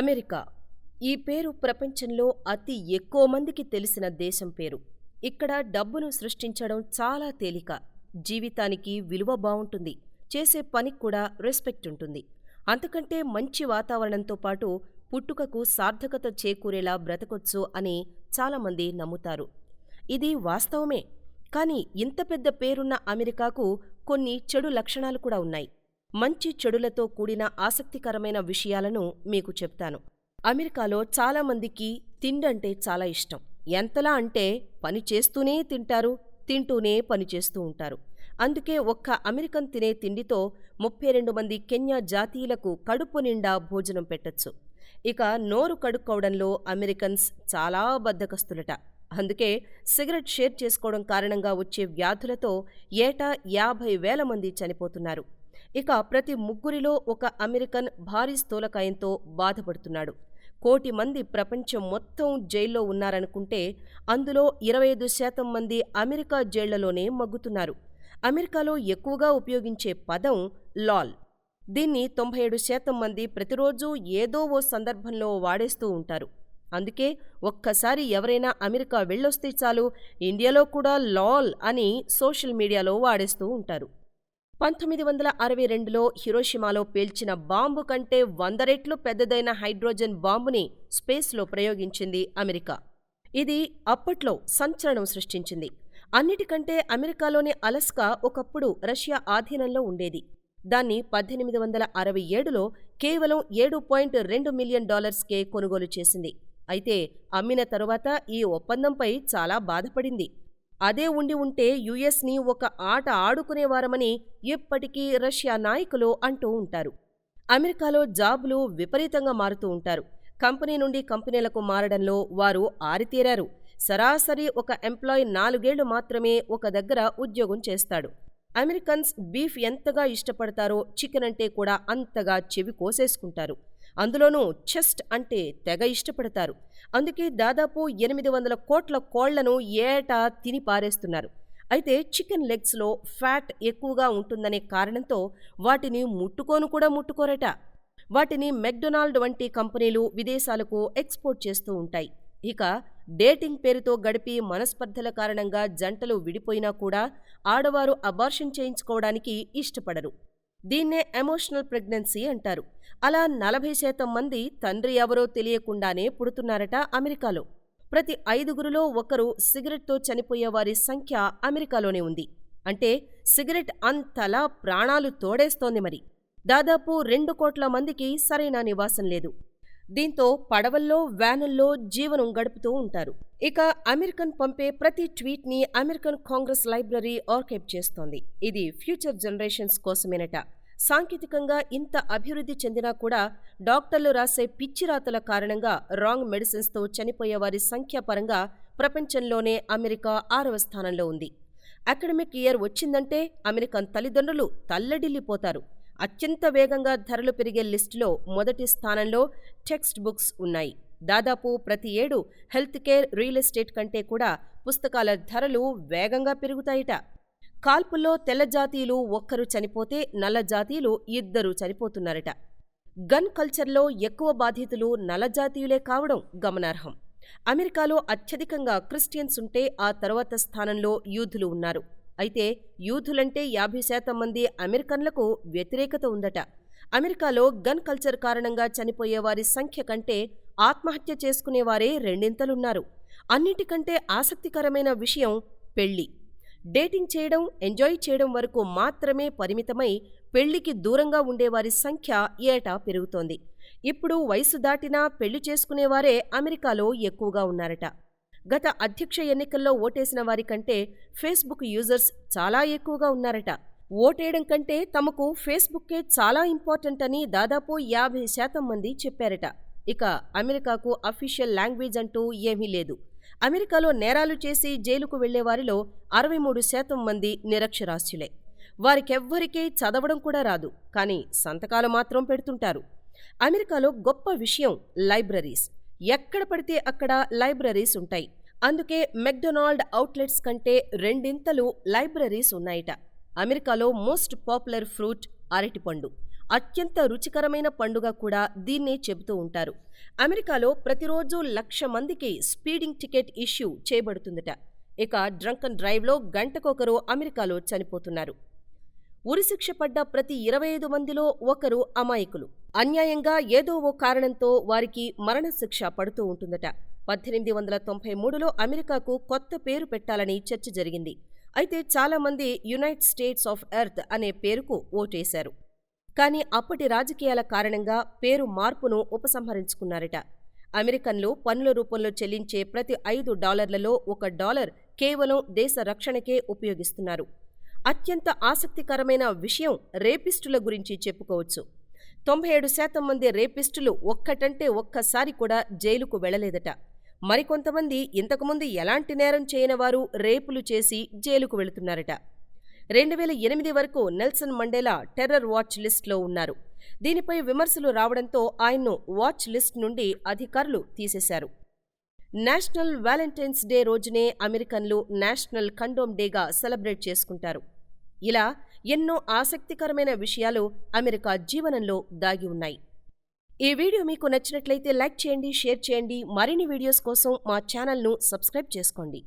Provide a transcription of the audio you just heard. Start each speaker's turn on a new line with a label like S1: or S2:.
S1: America ఈ పేరు ప్రపంచంలో అతి ఎక్కువ మందికి తెలిసిన దేశం పేరు. ఇక్కడ డబ్బును సృష్టించడం చాలా తేలిక. జీవితానికి విలువ బావుంటుంది. చేసే పనికి కూడా రెస్పెక్ట్ ఉంటుంది. అంతకంటే మంచి వాతావరణంతో పాటు పుట్టుకకు సార్థకత చేకూరేలా బ్రతకొచ్చు అని చాలామంది నమ్ముతారు. ఇది వాస్తవమే. కానీ ఇంత పెద్ద పేరున్న అమెరికాకు కొన్ని చెడు లక్షణాలు కూడా ఉన్నాయి. మంచి చెడులతో కూడిన ఆసక్తికరమైన విషయాలను మీకు చెప్తాను. అమెరికాలో చాలా మందికి తిండంటే చాలా ఇష్టం. ఎంతలా అంటే పని చేస్తూనే తింటారు, తింటూనే పని చేస్తూ ఉంటారు. అందుకే ఒక్క అమెరికన్ తినే తిండితో ముప్పై రెండు మంది కెన్యా జాతీయులకు కడుపు నిండా భోజనం పెట్టొచ్చు. ఇక నోరు కడుక్కోవడంలో అమెరికన్స్ చాలా బద్ధకస్తులట. అందుకే సిగరెట్ షేర్ చేసుకోవడం కారణంగా వచ్చే వ్యాధులతో ఏటా యాభై వేల మంది చనిపోతున్నారు. ఇక ప్రతి ముగ్గురిలో ఒక అమెరికన్ భారీ స్థూలకాయంతో బాధపడుతున్నాడు. కోటి మంది ప్రపంచం మొత్తం జైల్లో ఉన్నారనుకుంటే అందులో ఇరవై ఐదు శాతం మంది అమెరికా జైళ్ళలోనే మగ్గుతున్నారు. అమెరికాలో ఎక్కువగా ఉపయోగించే పదం లాల్. దీన్ని తొంభై ఏడు శాతం మంది ప్రతిరోజూ ఏదో ఓ సందర్భంలో వాడేస్తూ ఉంటారు. అందుకే ఒక్కసారి ఎవరైనా అమెరికా వెళ్ళొస్తే చాలు ఇండియాలో కూడా లాల్ అని సోషల్ మీడియాలో వాడేస్తూ ఉంటారు. పంతొమ్మిది వందల అరవై రెండులో హిరోషిమాలో పేల్చిన బాంబు కంటే వంద రెట్లు పెద్దదైన హైడ్రోజన్ బాంబుని స్పేస్లో ప్రయోగించింది అమెరికా. ఇది అప్పట్లో సంచలనం సృష్టించింది. అన్నిటికంటే అమెరికాలోని అలస్కా ఒకప్పుడు రష్యా ఆధీనంలో ఉండేది. దాన్ని పద్దెనిమిది వందల అరవై ఏడులో కేవలం ఏడు పాయింట్ రెండు మిలియన్ డాలర్స్కే కొనుగోలు చేసింది. అయితే అమ్మిన తరువాత ఈ ఒప్పందంపై చాలా బాధపడింది. అదే ఉండి ఉంటే యుఎస్ని ఒక ఆట ఆడుకునేవారమని ఇప్పటికీ రష్యా నాయకులు అంటూ ఉంటారు. అమెరికాలో జాబ్లు విపరీతంగా మారుతూ ఉంటారు. కంపెనీ నుండి కంపెనీలకు మారడంలో వారు ఆరితేరారు. సరాసరి ఒక ఎంప్లాయీ నాలుగేళ్ళు మాత్రమే ఒక దగ్గర ఉద్యోగం చేస్తాడు. అమెరికన్స్ బీఫ్ ఎంతగా ఇష్టపడతారో చికెన్ అంటే కూడా అంతగా చెవి కోసేసుకుంటారు. అందులోనూ చెస్ట్ అంటే తెగ ఇష్టపడతారు. అందుకే దాదాపు ఎనిమిది వందల కోట్ల కోళ్ళను ఏటా తిని పారేస్తున్నారు. అయితే చికెన్ లెగ్స్లో ఫ్యాట్ ఎక్కువగా ఉంటుందనే కారణంతో వాటిని ముట్టుకోను కూడా ముట్టుకోరట. వాటిని మెక్డొనాల్డ్ వంటి కంపెనీలు విదేశాలకు ఎక్స్పోర్ట్ చేస్తూ ఉంటాయి. ఇక డేటింగ్ పేరుతో గడిపి మనస్పర్ధల కారణంగా జంటలు విడిపోయినా కూడా ఆడవారు అబార్షన్ చేయించుకోవడానికి ఇష్టపడరు. దీన్నే ఎమోషనల్ ప్రెగ్నెన్సీ అంటారు. అలా నలభై శాతం మంది తండ్రి ఎవరో తెలియకుండానే పుడుతున్నారట అమెరికాలో. ప్రతి ఐదుగురిలో ఒకరు సిగరెట్తో చనిపోయే వారి సంఖ్య అమెరికాలోనే ఉంది. అంటే సిగరెట్ అంతలా ప్రాణాలు తోడేస్తోంది మరి. దాదాపు రెండు కోట్ల మందికి సరైన నివాసం లేదు. దీంతో పడవల్లో, వ్యానుల్లో జీవనం గడుపుతూ ఉంటారు. ఇక అమెరికన్ పంపే ప్రతి ట్వీట్ని అమెరికన్ కాంగ్రెస్ లైబ్రరీ ఆర్కైప్ చేస్తోంది. ఇది ఫ్యూచర్ జనరేషన్స్ కోసమేనట. సాంకేతికంగా ఇంత అభివృద్ధి చెందినా కూడా డాక్టర్లు రాసే పిచ్చిరాతల కారణంగా రాంగ్ మెడిసిన్స్తో చనిపోయేవారి చనిపోయే వారి ప్రపంచంలోనే అమెరికా ఆరవ స్థానంలో ఉంది. అకాడమిక్ ఇయర్ వచ్చిందంటే అమెరికన్ తల్లిదండ్రులు తల్లడిల్లిపోతారు. అత్యంత వేగంగా ధరలు పెరిగే లిస్టులో మొదటి స్థానంలో టెక్స్ట్ బుక్స్ ఉన్నాయి. దాదాపు ప్రతి ఏడు హెల్త్ కేర్, రియల్ ఎస్టేట్ కంటే కూడా పుస్తకాల ధరలు వేగంగా పెరుగుతాయట. కాల్పుల్లో తెల్ల జాతీయులు ఒక్కరు చనిపోతే నల్ల జాతీయులు ఇద్దరు చనిపోతున్నారట. గన్ కల్చర్లో ఎక్కువ బాధితులు నల్ల జాతీయులే కావడం గమనార్హం. అమెరికాలో అత్యధికంగా క్రిస్టియన్స్ ఉంటే ఆ తర్వాత స్థానంలో యూదులు ఉన్నారు. అయితే యూదులంటే యాభై శాతం మంది అమెరికన్లకు వ్యతిరేకత ఉందట. అమెరికాలో గన్ కల్చర్ కారణంగా చనిపోయే వారి సంఖ్య కంటే ఆత్మహత్య చేసుకునేవారే రెండింతలున్నారు. అన్నిటికంటే ఆసక్తికరమైన విషయం పెళ్ళి. డేటింగ్ చేయడం, ఎంజాయ్ చేయడం వరకు మాత్రమే పరిమితమై పెళ్ళికి దూరంగా ఉండేవారి సంఖ్య ఏటా పెరుగుతోంది. ఇప్పుడు వయసు దాటినా పెళ్ళి చేసుకునేవారే అమెరికాలో ఎక్కువగా ఉన్నారట. గత అధ్యక్ష ఎన్నికల్లో ఓటేసిన వారి కంటే ఫేస్బుక్ యూజర్స్ చాలా ఎక్కువగా ఉన్నారట. ఓటేయడం కంటే తమకు ఫేస్బుక్కే చాలా ఇంపార్టెంట్ అని దాదాపు యాభై శాతం మంది చెప్పారట. ఇక అమెరికాకు అఫీషియల్ లాంగ్వేజ్ అంటూ ఏమీ లేదు. అమెరికాలో నేరాలు చేసి జైలుకు వెళ్ళేవారిలో అరవై మూడు శాతం మంది నిరక్షరాస్యులే. వారికెవ్వరికీ చదవడం కూడా రాదు. కానీ సంతకాలు మాత్రం పెడుతుంటారు. అమెరికాలో గొప్ప విషయం లైబ్రరీస్. ఎక్కడ పడితే అక్కడ లైబ్రరీస్ ఉంటాయి. అందుకే మెక్డొనాల్డ్ అవుట్లెట్స్ కంటే రెండింతలు లైబ్రరీస్ ఉన్నాయట. అమెరికాలో మోస్ట్ పాపులర్ ఫ్రూట్ అరటిపండు. అత్యంత రుచికరమైన పండుగ కూడా దీన్నే చెబుతూ ఉంటారు అమెరికాలో ప్రతిరోజు లక్ష మందికి స్పీడింగ్ టికెట్ ఇష్యూ చేయబడుతుందట ఇక డ్రంకన్ డ్రైవ్లో గంటకొకరు అమెరికాలో చనిపోతున్నారు ఉరిశిక్ష పడ్డ ప్రతి ఇరవై ఐదు మందిలో ఒకరు అమాయకులు. అన్యాయంగా ఏదో ఓ కారణంతో వారికి మరణశిక్ష పడుతూ ఉంటుందట. పద్దెనిమిది వందల తొంభై మూడులో అమెరికాకు కొత్త పేరు పెట్టాలని చర్చ జరిగింది. అయితే చాలామంది యునైటెడ్ స్టేట్స్ ఆఫ్ ఎర్త్ అనే పేరుకు ఓటేశారు. కానీ అప్పటి రాజకీయాల కారణంగా పేరు మార్పును ఉపసంహరించుకున్నారట. అమెరికన్లు పన్నుల రూపంలో చెల్లించే ప్రతి ఐదు డాలర్లలో ఒక డాలర్ కేవలం దేశ రక్షణకే ఉపయోగిస్తున్నారు. అత్యంత ఆసక్తికరమైన విషయం రేపిస్టుల గురించి చెప్పుకోవచ్చు. తొంభై ఏడు శాతం మంది రేపిస్టులు ఒక్కటంటే ఒక్కసారి కూడా జైలుకు వెళ్ళలేదట మరికొంతమంది ఇంతకుముందు ఎలాంటి నేరం చేయనివారు రేపులు చేసి జైలుకు వెళుతున్నారట. రెండు వేల ఎనిమిది వరకు నెల్సన్ మండేలా టెర్రర్ వాచ్ లిస్ట్లో ఉన్నారు. దీనిపై విమర్శలు రావడంతో ఆయన్ను వాచ్ లిస్ట్ నుండి అధికారులు తీసేశారు. నేషనల్ వ్యాలంటైన్స్ డే రోజునే అమెరికన్లు నేషనల్ కండోమ్ డేగా సెలబ్రేట్ చేసుకుంటారు. ఇలా ఎన్నో ఆసక్తికరమైన విషయాలు అమెరికా జీవనంలో దాగి ఉన్నాయి. ఈ వీడియో మీకు నచ్చినట్లయితే లైక్ చేయండి షేర్ చేయండి. మరిన్ని వీడియోస్ కోసం మా ఛానల్ను సబ్స్క్రైబ్ చేసుకోండి.